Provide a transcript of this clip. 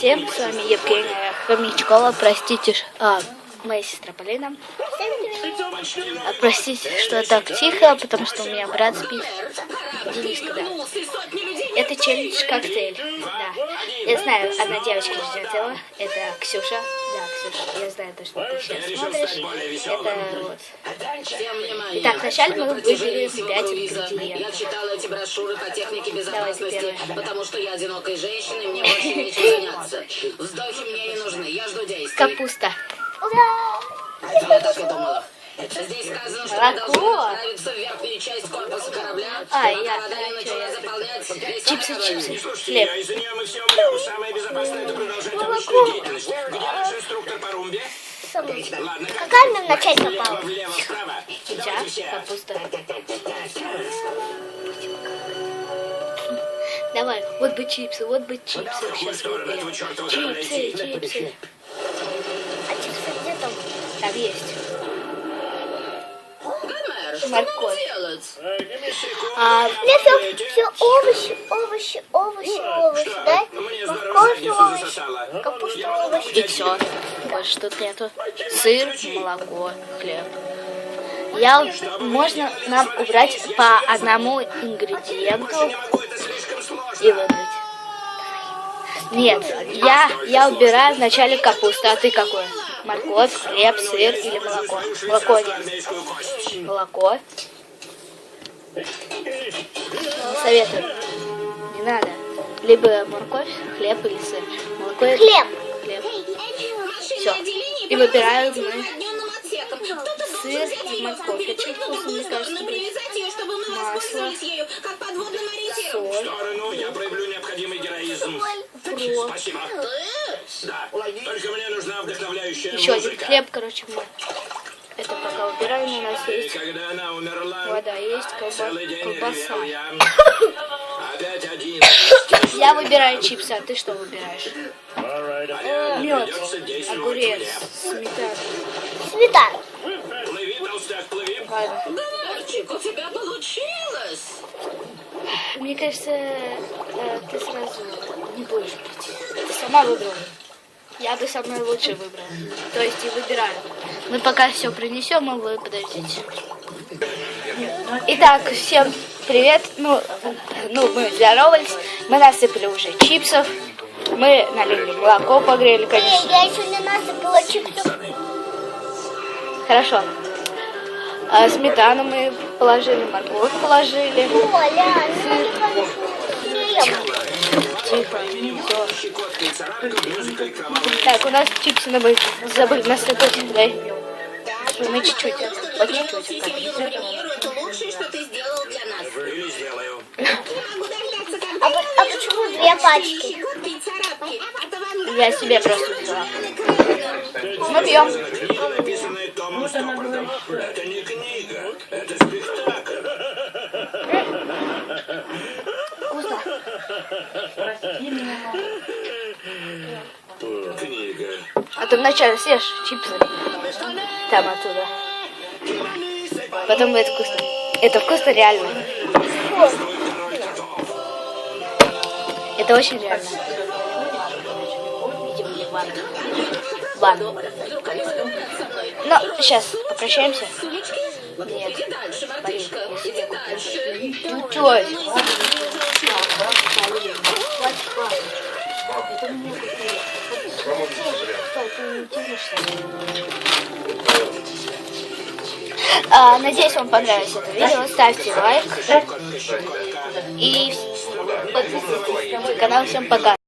всем, с вами Евгения Хомячкова, простите, а, моя сестра Полина. Простите, что так тихо, потому что у меня брат спит. Денис, да. Это челлендж коктейль, да. Я знаю, одна девочка ждет его, это Ксюша. Да, Ксюша, я знаю то, что ты сейчас смотришь. Это вот. Итак, вначале мы выберем 5 Я ингредиентов. читала эти брошюры по технике безопасности, первое. потому что я одинокая женщина, и мне больше нечем заняться. Вздохи мне не нужны, я жду действий. Капуста. Я так и думала. Здесь сказано, что мы должны отправиться в верхнюю часть корпуса корабля, А, я- вода не начала заполнять весь Чипсы, чипсы. Хлеб. я нее мы все умрем. Самое безопасное это продолжать обычную деятельность. Где наш инструктор по румбе? Ладно, как Какая нам начать попала? влево, вправо. Все. капуста. Давай, вот бы чипсы, вот бы чипсы. Сейчас выберем. Чипсы, чипсы. А там? Есть. Морковь. А, Мне все, овощи, овощи, овощи, овощи, да? Морковь, овощи, капуста, овощи. И все. Больше тут нету. Сыр, молоко, хлеб. Я, можно нам убрать по одному ингредиенту слишком сложно. и выбрать. Нет, я, я убираю вначале капусту, а ты какой? Морковь, хлеб, сыр или молоко? Молоко кость. Молоко. Советую. Не надо. Либо морковь, хлеб или сыр. Молоко Хлеб. хлеб. Отделение И выбираем мы сыр в морковь. в другую мне кажется, сторону, будет. привязать ее, чтобы мы Масло. воспользовались ею как подводным ориентиром. В Соль, сторону я проявлю необходимый героизм. Спасибо. Да. Только мне нужна вдохновляющая Еще один музыка. хлеб, короче, мы. Это пока убираем, у нас И есть когда она умерла, вода, есть колба- целый день колбаса. ревел я. Опять один. Я выбираю чипсы, а ты что выбираешь? Мед, огурец, сметана. Сметана. Плыви, толстяк, плыви. Ладно. Гомерчик, у тебя получилось. Мне кажется, э, ты сразу не будешь пить. Ты сама выбрала. Я бы самое лучшее выбрала. То есть и выбираю. Мы пока все принесем, а вы подождите. Итак, всем привет. Ну, ну, мы здоровались. Мы насыпали уже чипсов. Мы налили молоко, погрели, Не, конечно. я еще не насыпала чипсов. Хорошо. А сметану мы положили, морковь положили. Хлеб. Тихо. Так, у нас чипсы мы забыли насыпать. Дай. Мы чуть-чуть. Вот чуть-чуть. Это лучшее, что ты сделал для нас. А, по- а почему две пачки? Я себе просто взяла. Мы пьем. Томом Стоппардом. Это не книга, это спектакль. Вкусно. Книга. А ты вначале съешь чипсы. Там оттуда. Потом будет вкусно. Это вкусно реально. Это очень реально. Ванна. Ванна. Ну, сейчас попрощаемся. Нет. Блин, я тянешься. А, надеюсь, вам понравилось это видео. Ставьте лайк. И подписывайтесь на мой канал. Всем пока.